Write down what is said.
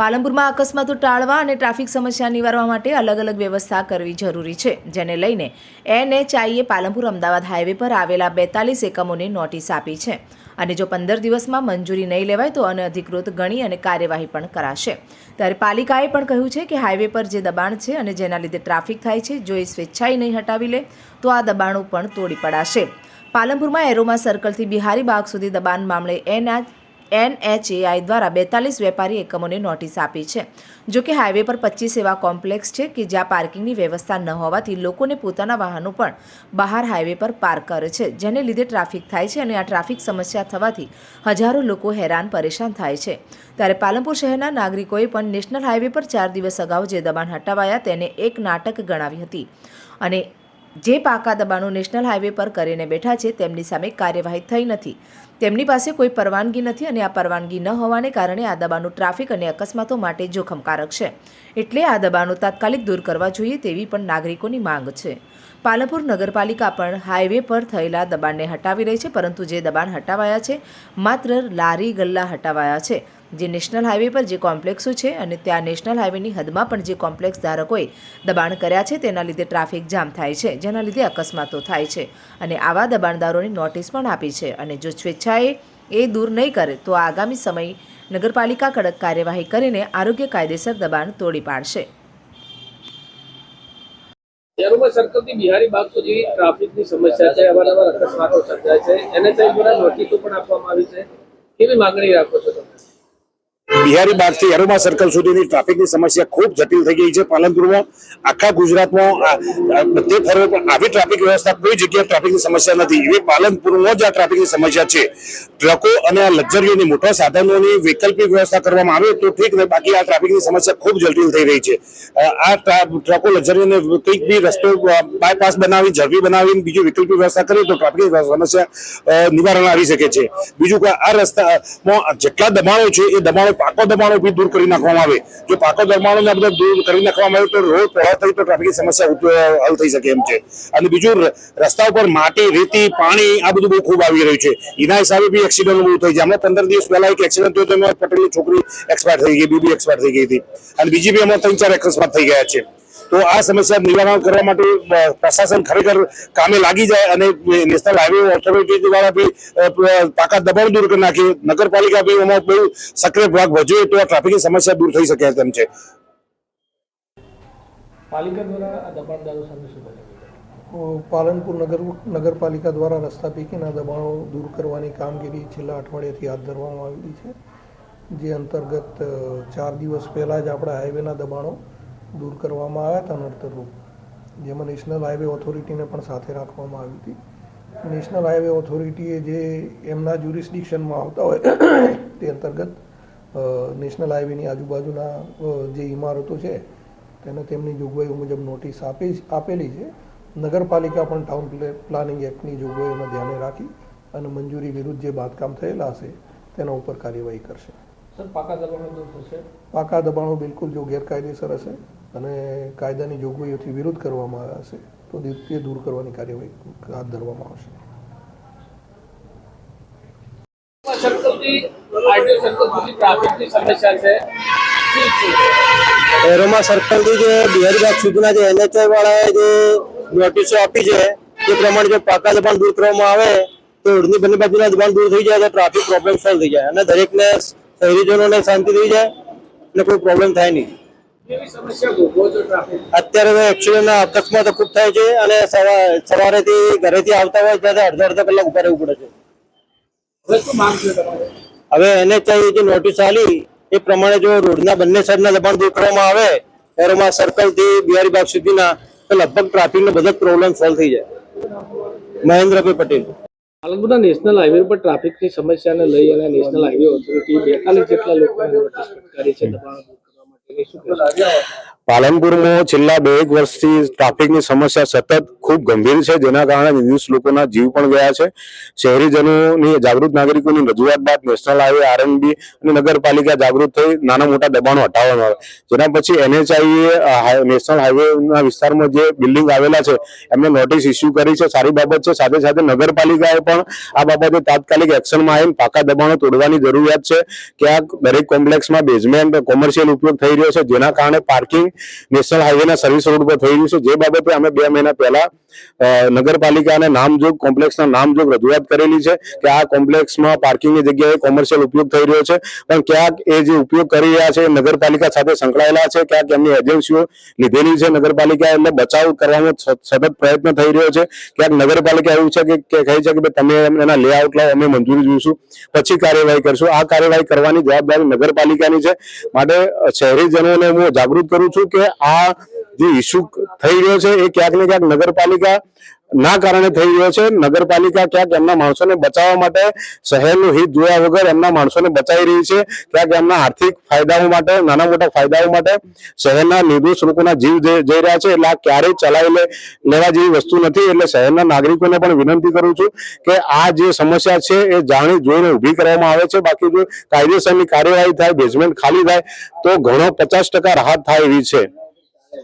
પાલનપુરમાં અકસ્માતો ટાળવા અને ટ્રાફિક સમસ્યા નિવારવા માટે અલગ અલગ વ્યવસ્થા કરવી જરૂરી છે, જેને લઈને એનએચઆઈએ પાલનપુર અમદાવાદ હાઈવે પર આવેલા બેતાલીસ એકમોને નોટિસ આપી છે. અને જો પંદર દિવસમાં મંજૂરી નહીં લેવાય તો અનધિકૃત ગણી અને કાર્યવાહી પણ કરાશે. ત્યારે પાલિકાએ પણ કહ્યું છે કે હાઈવે પર જે દબાણ છે અને જેના લીધે ટ્રાફિક થાય છે, જો એ સ્વેચ્છાએ નહીં હટાવી લે, તો આ દબાણો પણ તોડી પડાશે. પાલનપુરમાં એરોમા સર્કલથી બિહારી બાગ સુધી દબાણ મામલે એનએચ એનએચએઆઈ દ્વારા બેતાલીસ વેપારી એકમોને નોટિસ આપી છે. જોકે હાઈવે પર પચીસ એવા કોમ્પ્લેક્સ છે કે જ્યાં પાર્કિંગની વ્યવસ્થા ન હોવાથી લોકોને પોતાના વાહનો પણ બહાર હાઈવે પર પાર્ક કરે છે, જેને લીધે ટ્રાફિક થાય છે અને આ ટ્રાફિક સમસ્યા થવાથી હજારો લોકો હેરાન પરેશાન થાય છે. ત્યારે પાલનપુર શહેરના નાગરિકોએ પણ નેશનલ હાઈવે પર ચાર દિવસ અગાઉ જે દબાણ હટાવાયા તેને એક નાટક ગણાવી હતી. અને જે પાકા દબાણો નેશનલ હાઈવે પર કરીને બેઠા છે તેમની સામે કાર્યવાહી થઈ નથી. તેમની પાસે કોઈ પરવાનગી નથી અને આ પરવાનગી ન હોવાને કારણે આ દબાણનું ટ્રાફિક અને અકસ્માતો માટે જોખમકારક છે. એટલે આ દબાણો તાત્કાલિક દૂર કરવા જોઈએ તેવી પણ નાગરિકોની માંગ છે. પાલનપુર નગરપાલિકા પણ હાઈવે પર થયેલા દબાણને હટાવી રહી છે, પરંતુ જે દબાણ હટાવાયા છે, માત્ર લારી ગલ્લા હટાવાયા છે. જે નેશનલ હાઈવે પર જે કોમ્પ્લેક્સો છે અને ત્યાં નેશનલ હાઈવેની હદમાં પણ જે કોમ્પ્લેક્સ ધારકોએ દબાણ કર્યા છે, તેના લીધે ટ્રાફિક જામ થાય છે, જેના લીધે અકસ્માતો થાય છે અને આવા દબાણદારોની નોટિસ પણ આપી છે અને જો સ્વેચ્છાએ એ દૂર નહીં કરે, તો આગામી સમય નગરપાલિકા કડક કાર્યવાહી કરીને આરોગ્ય કાયદેસર દબાણ તોડી પાડશે. શહેરોમાં સર્કલથી બિહારી બાગ સુધી ટ્રાફિકની સમસ્યા છે, અવારનવાર અકસ્માતો સર્જાય છે એનએચઆઈ દ્વારા નોટિસો પણ આપવામાં આવી છે. કેવી માંગણી રાખો છો તમે? બિહારી બાગથી એરોમા સર્કલ સુધીની ટ્રાફિકની સમસ્યા ખૂબ જટિલ થઈ ગઈ છે. પાલનપુરમાં આખા ગુજરાતમાં આ- આ બધે ફરો પણ આવી ટ્રાફિક વ્યવસ્થા કોઈ જગ્યાએ ટ્રાફિકની સમસ્યા નથી. એવી પાલનપુરમાં જ આ ટ્રાફિકની સમસ્યા છે. ટ્રકો અને આ લક્ઝરીઓની મોટા સાધનોની વૈકલ્પિક વ્યવસ્થા કરવામાં આવે તો ઠીક ને બાકી આ ટ્રાફિકની સમસ્યા ખૂબ જટિલ થઈ રહી છે. આ ટ્રકો, લક્ઝરીઓને કંઈક બી રસ્તો બાયપાસ બનાવી, ઝડપી બનાવીને બીજી વૈકલ્પિક વ્યવસ્થા કરીએ તો ટ્રાફિક સમસ્યા નિવારણ આવી શકે છે. બીજું કે આ રસ્તામાં જેટલા દબાણો છે એ દબાણો પાકો દબાણો બી દૂર કરી નાખવામાં આવે. જો પાકો દબાણોને બધા દૂર કરી નાખવામાં આવે તો રોડ પહોળા થઈ તો ટ્રાફિકની સમસ્યા હલ થઈ શકે એમ છે. અને બીજું રસ્તા ઉપર માટી, રેતી, પાણી આ બધું બહુ ખૂબ આવી રહ્યું છે. એના હિસાબે બી એક્સિડન્ટ બહુ થઈ છે. હમણાં પંદર દિવસ પહેલા એક એક્સિડન્ટ થયો તો એમાં પટેલની છોકરી એક્સપાયર થઈ ગઈ, બીબી એક્સપાયર થઈ ગઈ હતી. અને બીજી બી એમાં ત્રણ ચાર અકસ્માત થઈ ગયા છે. તો આ સમસ્યા નિવારણ કરવા માટે પ્રશાસન ખરેખર કામે લાગી જાય અને નેશનલ હાઈવે ઓથોરિટી દ્વારા બી પાકા દબાણ દૂર કરી નાખીએ નગરપાલિકા બી એમાં બહુ સક્રિય ભાગ ભજવે તો આ ટ્રાફિકની સમસ્યા દૂર થઈ શકે તેમ છે. પાલિકા દ્વારા આ દબાણદારો સામે શું પાલનપુર નગર નગરપાલિકા દ્વારા રસ્તા પૈકીના દબાણો દૂર કરવાની કામગીરી છેલ્લા અઠવાડિયાથી હાથ ધરવામાં આવેલી છે. જે અંતર્ગત ચાર દિવસ પહેલાં જ આપણા હાઈવેના દબાણો દૂર કરવામાં આવ્યા હતા નડતરરૂપ જેમાં નેશનલ હાઈવે ઓથોરિટીને પણ સાથે રાખવામાં આવી હતી. નેશનલ હાઈવે ઓથોરિટીએ જે એમના જ્યુરિસ્ડિક્શનમાં આવતા હોય તે અંતર્ગત નેશનલ હાઈવેની આજુબાજુના જે ઇમારતો છે તેને તેમની જોગવાઈઓ મુજબ નોટિસ આપી આપેલી છે. નગરપાલિકા પણ ટાઉન પ્લે- પ્લાનિંગ એક્ટની જોગવાઈઓને ધ્યાને રાખી અને મંજૂરી વિરુદ્ધ જે બાંધકામ થયેલા હશે તેના ઉપર કાર્યવાહી કરશે. પાકા દબાણો પાકા દબાણો બિલકુલ જો ગેરકાયદેસર હશે અને કાયદાની જોગવાઈઓથી વિરોધ કરવામાં આવ્યા હશે તો તે દૂર કરવાની કાર્યવાહી હાથ ધરવામાં આવશે. સર્કલથી આરટીઓ સર્કલ સુધી ટ્રાફિકની સમસ્યા છે શું ઈચ્છો છો એરોમા સર્કલથી જે બિહારીબાગ સુધીના જે એનએચઆઈ વાળાએ જે નોટિસો આપી છે તે પ્રમાણે જો પાકા દબાણ દૂર કરવામાં આવે, તો રોડની બંને બાજુના દબાણ દૂર થઈ જાય, તો ટ્રાફિક પ્રોબ્લેમ સોલ્વ થઈ જાય. અને દરેકને શહેરીજનોને શાંતિ થઈ જાય, અને કોઈ પ્રોબ્લેમ થાય નહીં. અત્યારે તો એક્સિડન્ટના અકસ્માતો ખૂબ થાય છે અને સવા- સવારેથી ઘરેથી આવતા હોય ત્યારે અડધા અડધા કલાક ઊભા રહેવું પડે છે. હવે એને માંગ છે તમારે? હવે એનએચઆઈ જે નોટિસ આલી એ પ્રમાણે જો રોડના બંને સાઈડના દબાણ દૂર કરવામાં આવે એરોમાં સર્કલથી બિહારીબાગ સુધીના તો લગભગ ટ્રાફિકનો બધો પ્રોબ્લેમ સોલ્વ થઈ જાય. મહેન્દ્રભાઈ પટેલ. પાલનપુરના નેશનલ હાઈવે પર ટ્રાફિકની સમસ્યાને લઈ અને નેશનલ હાઈવે ઓથોરિટી બેતાલીસ જેટલા લોકોને નોટિસ ફટકારી છે દબાણો. Et c'est tout ça, પાલનપુરમાં છેલ્લા બે એક વર્ષથી ટ્રાફિકની સમસ્યા સતત ખૂબ ગંભીર છે, જેના કારણે નિર્દોષ લોકોના જીવ પણ ગયા છે. શહેરીજનોની, જાગૃત નાગરિકોની રજૂઆત બાદ નેશનલ હાઈવે, આરએનબી અને નગરપાલિકા જાગૃત થઈ નાના મોટા દબાણો હટાવવામાં આવે જેના પછી એનએચઆઈએ નેશનલ હાઈવેના વિસ્તારમાં જે બિલ્ડિંગ આવેલા છે, એમને નોટિસ ઇસ્યુ કરી છે. સારી બાબત છે. સાથે સાથે નગરપાલિકાએ પણ આ બાબતે તાત્કાલિક એક્શનમાં આવીને પાકા દબાણો તોડવાની જરૂરિયાત છે. ક્યાંક દરેક કોમ્પ્લેક્સમાં બેઝમેન્ટ, કોમર્શિયલ ઉપયોગ થઈ રહ્યો છે, જેના કારણે પાર્કિંગ નેશનલ હાઈવેના સર્વિસ રોડ પર થઈ રહ્યું છે. જે બાબતે અમે બે મહિના પહેલા અ, નગરપાલિકાને નામજોગ કોમ્પ્લેક્સના નામજોગ રજૂઆત કરેલી છે કે આ કોમ્પ્લેક્સમાં પાર્કિંગની જગ્યાએ કોમર્શિયલ ઉપયોગ થઈ રહ્યો છે. પણ ક્યાંક એ જે ઉપયોગ કરી રહ્યા છે નગરપાલિકા સાથે સંકળાયેલા છે ક્યાંક એમની એજન્સીઓ લીધેલી છે નગરપાલિકા એમને બચાવ કરવાનો સતત પ્રયત્ન થઈ રહ્યો છે. ક્યાંક નગરપાલિકા એવું છે કે કહે છે કે તમે એના લેઆઉટ લાવો અમે મંજૂરી જોઈશું. પછી કાર્યવાહી કરશું. આ કાર્યવાહી કરવાની જવાબદારી નગરપાલિકાની છે. માટે શહેરીજનોને હું જાગૃત કરું છું કે આ જે ઇસ્યુ થઈ રહ્યો છે, એ ક્યાંક ને ક્યાંક નગરપાલિકા ના કારણે થઈ રહ્યો છે. નગરપાલિકા ક્યાંક એમના માણસોને બચાવવા માટે શહેરનું હિત જોયા વગર એમના માણસોને બચાવી રહી છે. ક્યાંક એમના આર્થિક ફાયદાઓ માટે, નાના મોટા ફાયદાઓ માટે શહેરના નિર્દોષ લોકોના જીવ જઈ રહ્યા છે. એટલે આ ક્યારેય ચલાવી લેવા જેવી વસ્તુ નથી. એટલે શહેરના નાગરિકોને પણ વિનંતી કરું છું કે આ જે સમસ્યા છે, એ જાણી જોઈને ઊભી કરવામાં આવે છે. બાકી જો કાયદેસરની કાર્યવાહી થાય બેઝમેન્ટ ખાલી થાય, તો ઘણો પચાસ રાહત થાય એવી છે.